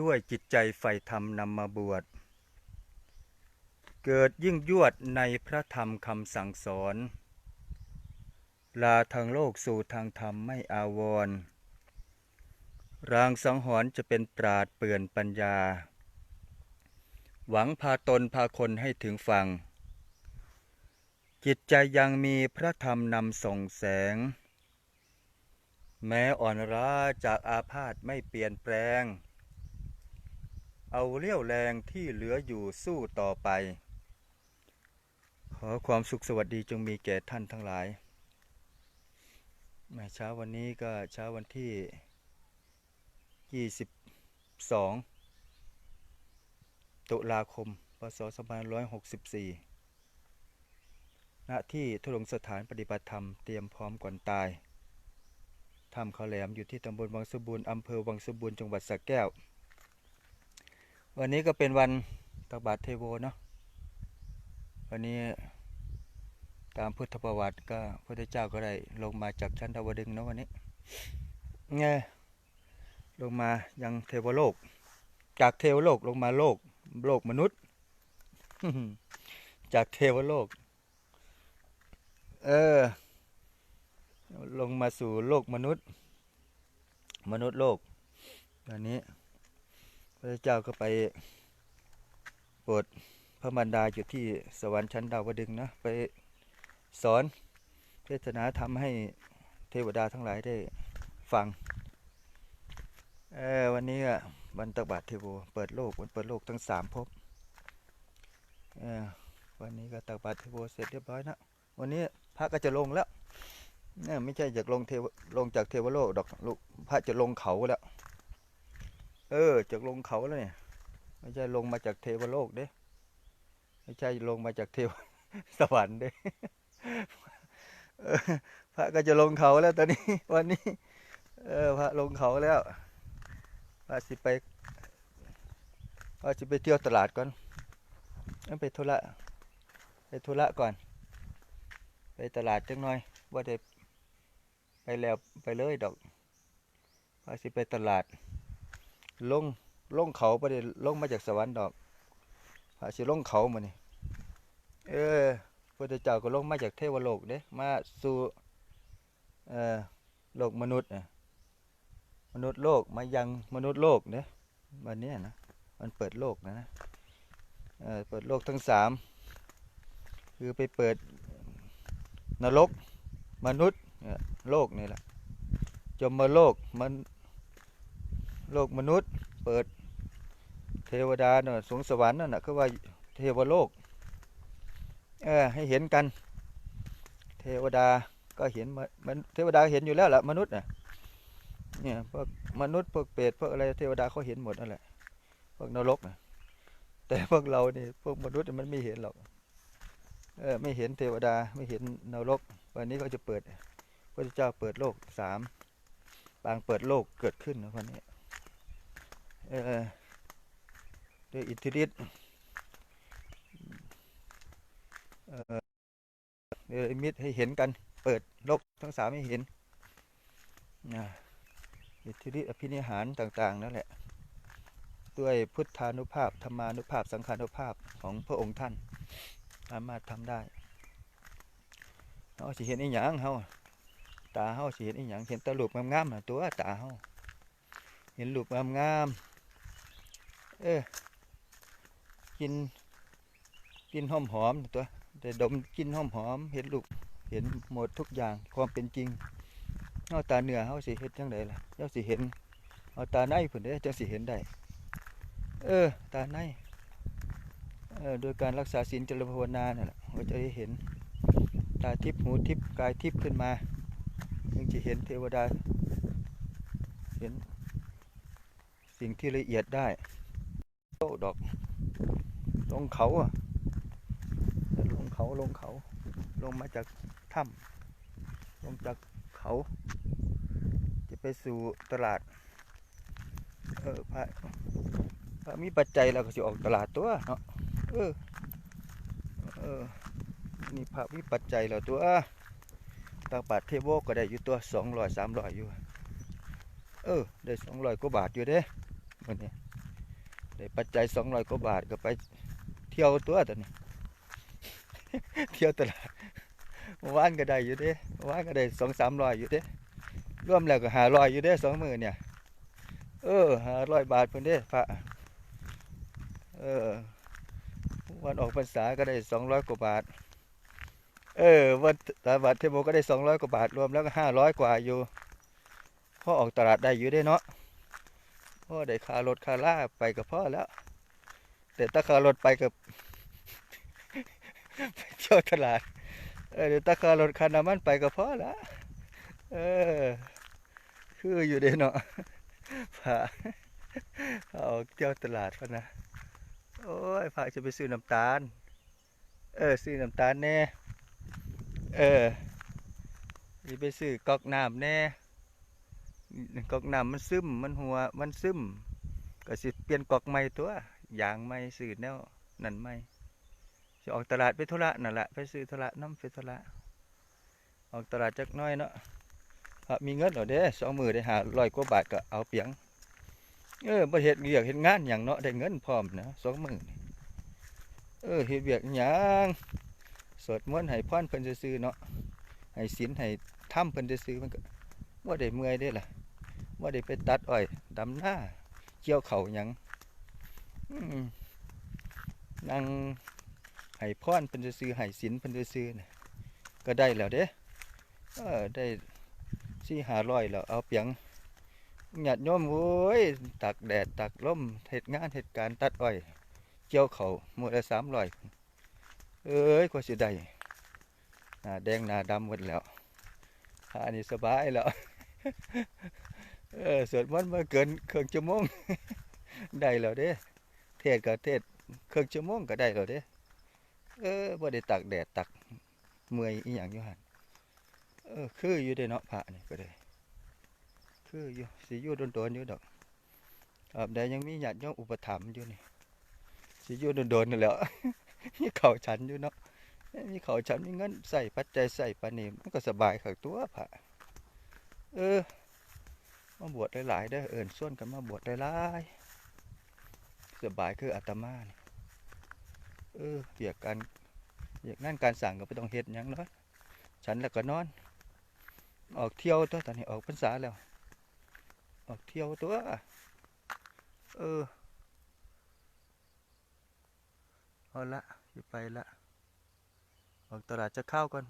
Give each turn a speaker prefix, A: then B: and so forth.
A: ด้วยจิตใจใฝ่ธรรมนำมาบวช เกิดยิ่งยวดในพระธรรมคำสั่งสอน ลาทางโลกสู่ทางธรรมไม่อาวร รางสังหรณ์จะเป็นปราดเปื่อนปัญญา หวังพาตนพาคนให้ถึงฝั่ง จิตใจยังมีพระธรรมนำส่องแสงแม้อ่อนล้าจากอาพาธไม่เปลี่ยนแปลง เอาเลี้ยวแรงที่เหลืออยู่สู้ต่อไป ขอความสุขสวัสดีจงมีแก่ท่านทั้งหลายเช้าวันนี้ก็เช้าวันที่ 22 ตุลาคม พศ 2564 ณ ที่ทุรงสถานปฏิบัติธรรมเตรียมพร้อมก่อนตายถ้ำเขาแหลมอยู่ที่ตำบลวังสมบูรณ์อำเภอวังสมบูรณ์จังหวัดสระแก้ว วันนี้ก็เป็นวันตักบาตรเทโวเนาะวันนี้ตามพุทธประวัติก็พระเจ้าก็ได้ลงมาจากชั้นดาวดึงเนาะวันนี้ไงลงมายังเทวโลก จากเทวโลกลงมาโลก โลกมนุษย์ จากเทวโลก เออ ลงมาสู่โลกมนุษย์ มนุษย์โลกตอนนี้ พระเจ้าก็ไปโปรดพระมารดาอยู่ที่สวรรค์ชั้นดาวดึงนะไปสอนเทศนาทำให้เทวดาทั้งหลายได้ฟังเออวันนี้อะวันตบาตเทโวเปิดโลกวันเปิดโลกทั้งสามภพเออวันนี้ก็ตักบาตรเทโวเสร็จเรียบร้อยนะวันนี้พระก็จะลงแล้วเนี่ยไม่ใช่จากลงเทวลงจากเทวโลกดอกลูกพระจะลงเขาแล้ว เออจากลงเขาแล้วเนี่ยไม่ใช่ลงมาจากเทวโลกเด้ ไม่ใช่ลงมาจากเทวสวรรค์เด้เออพระก็จะลงเขาแล้วตอนนี้ วันนี้ เออพระลงเขาแล้วพระสิไปพระสิไปเที่ยวตลาดก่อนไปธุระไปธุระก่อน ไปตลาดจังหน่อยว่าได้ไปแล้วไปเลยดอกพระสิไปตลาด ลงลงเขาประเดี๋ยวลงมาจากสวรรค์ดอกพระสิลงเขามานี่เออพระเจ้าก็ลงมาจากเทวโลกเด้มาสู่เอ่อโลกมนุษย์น่ะมนุษย์โลกมายังมนุษย์โลกเด้วันนี้นะมันเปิดโลกนะนะเออเปิดโลกทั้งสามคือไปเปิดนรกมนุษย์โลกนี่แหละจมมาโลกมัน โลกมนุษย์ เปิดเทวดาเนาะสวงสวรรค์นั่นน่ะคือว่าเทวโลกเออให้เห็นกัน เทวดาก็เห็นมันเทวดาเห็นอยู่แล้วแหละมนุษย์น่ะเนี่ยพวกมนุษย์พวกเปรตพวกอะไรเทวดาเขาเห็นหมดนั่นแหละพวกนรกน่ะแต่พวกเราเนี่พวกมนุษย์มันไม่เห็นหรอกเออไม่เห็นเทวดาไม่เห็นนรก วันนี้เขาจะเปิดพระเจ้าเปิดโลกสามปางเปิดโลกเกิดขึ้นนะวันนี้ ด้วยอิทธิฤทธิ์เออเนรมิตให้เห็นกัน เปิดโลกทั้งสามให้เห็นนะอิทธิฤทธิอภินิหารต่าง ๆ นั่นแหละ ด้วยพุทธานุภาพธรรมานุภาพ สังขานุภาพของพระองค์ท่าน สามารถทำได้เฮาสิเห็นอีหยังเฮาตาเฮาสิเห็นอีหยังเห็นตะลูปงามๆตัวตาเฮาเห็นรูปงามๆ เออ กิน กินหอมหอมตัวแต่ดมกินหอมหอมเห็นลูก เห็นหมดทุกอย่างความเป็นจริงเอาตาเหนือเฮาสิเฮ็ดจังไดล่ะเจ้าสิเห็นเอาตาในพุ่นเด้จังสิเห็นได้ เออ ตาในเออโดยการรักษาศีลเจริญภาวนาเนั่นแหละเราจะได้เห็นตาทิพย์หูทิพย์กายทิพย์ขึ้นมาจึงจะเห็นเทวดา เห็นสิ่งที่ละเอียดได้ ดอก ลงเขาอะลงเขาลงเขา ลงมาจากถ้ำลงจากเขา จะไปสู่ตลาด เออพระพระมีปัจจัยเราก็จะออกตลาดตัวเนาะเออเออนี่พระมีปัจจัยเราตัวตักบาทเทโวก็ได้อยู่ตัวสองร้อยสามร้อยอยู่ เออ ได้สองร้อยกว่าบาทอยู่เด้มันนี้ ได้ปัจจัยสองร้อยกว่าบาทก็ไปเที่ยวตัวตัวนี้ เที่ยวตลาดเมื่อวานก็ได้อยู่เด้เมื่อวานก็ได้สองสามร้อยอยู่เด้รวมแล้วก็หาร้อยอยู่เด้สองมือเนี่ย เออหาร้อยบาทเพิ่นเด้พระเออ วันออกพรรษาก็ได้สองร้อยกว่าบาท เออ วันตลาดเทโมก็ได้สองร้อยกว่าบาทรวมแล้วก็ห้าร้อยกว่าอยู่พ่อออกตลาดได้อยู่ได้เนาะ พ่อได้ค่ารถคาล่าไปกับพ่อแล้ว แต่ถ้าค่ารถไปกับไปเที่ยวตลาดเออเดี๋ยวถ้าค่ารถคาน้ำมันไปกับพ่อแล้วเออ คืออยู่เด้เนาะพาพาออกเที่ยวตลาดพะนะ โอ้ยพาจะไปซื้อน้ำตาล เออ ซื้อน้ำตาลแน่ เออสิไปซื้อก๊อกน้ำแน่ กอกน้ำมันซึมมันหัวมันซึมก็สิเปลี่ยนกอกใหม่ตัวอย่างใหม่ซื้อแนวนั่นใหม่สิออกตลาดไปธุระนั่นแหละไปซื้อธุระน้ำไปธุระออกตลาดจักน้อยเนาะมีเงินเหรอเด้สองมือได้หาร้อยกว่าบาทก็เอาเปียงเออบ่เฮ็ดเวียกเฮ็ดงานหยังเนาะได้เงินพร้อมนะสองมือนี่เออเฮ็ดเวียกหยังสวดมนต์ให้พรเพิ่นซื่อเนาะให้ศีลให้ธรรมเพิ่นซื่อมันก็บ่ได้เมื่อยเด้ล่ะ บ่าได้ไปตัดอ้อยดำหน้าเกี่ยวเข้ายังนั่งให้พรเพิ่นซื่อๆให้ศีลเพิ่นซื่อๆน่ะก็ได้แล้วเด้เออได้สี่หาร้อยแล้วเอาเปียงญาติโยมโว้ยตักแดดตักลมเหตุงานเหตุการณ์ตัดอ้อยเกี่ยวเขาวมือละสามร้อยเอ้ยกว่าสิได้หน้าแดงหน้าดำหมดแล้วอันนี้สบายแล้ว เออสวดมนต์มาเกินครึ่งชั่วโมงได้แล้วเด้ เทศก็เทศครึ่งชั่วโมงก็ได้แล้วเด้เออบ่ได้ตักแดดตักเมื่อยอีหยังอยู่หั่นเออคืออยู่เด้เนาะพระนี่ก็ได้ คืออยู่สิอยู่โดนๆอยู่ดอกอาบใดยังมีญาติโยมอุปถัมภ์อยู่นี่สิอยู่โดนๆนั่นแหล้วมีเข่าฉันอยู่เนาะมีเข่าฉันมีเงินใส่ปัจจัยใส่ปานนี้มันก็สบายขักตัวพระเออ มาบวชหลายๆเด้เอิญส่วนกันมาบวชหลายๆสบายคืออาตมาเนี่เออเบียกการเบียกงานการสั่งก็ไม่ต้องเฮ็ดยังเนาะฉันแล้วก็นอน ออกเที่ยวตัวตอนนี้ออกพรรษาแล้ว ออกเที่ยวตัว เออเอาละจะไปละออกตลาดจะเข้าก่อน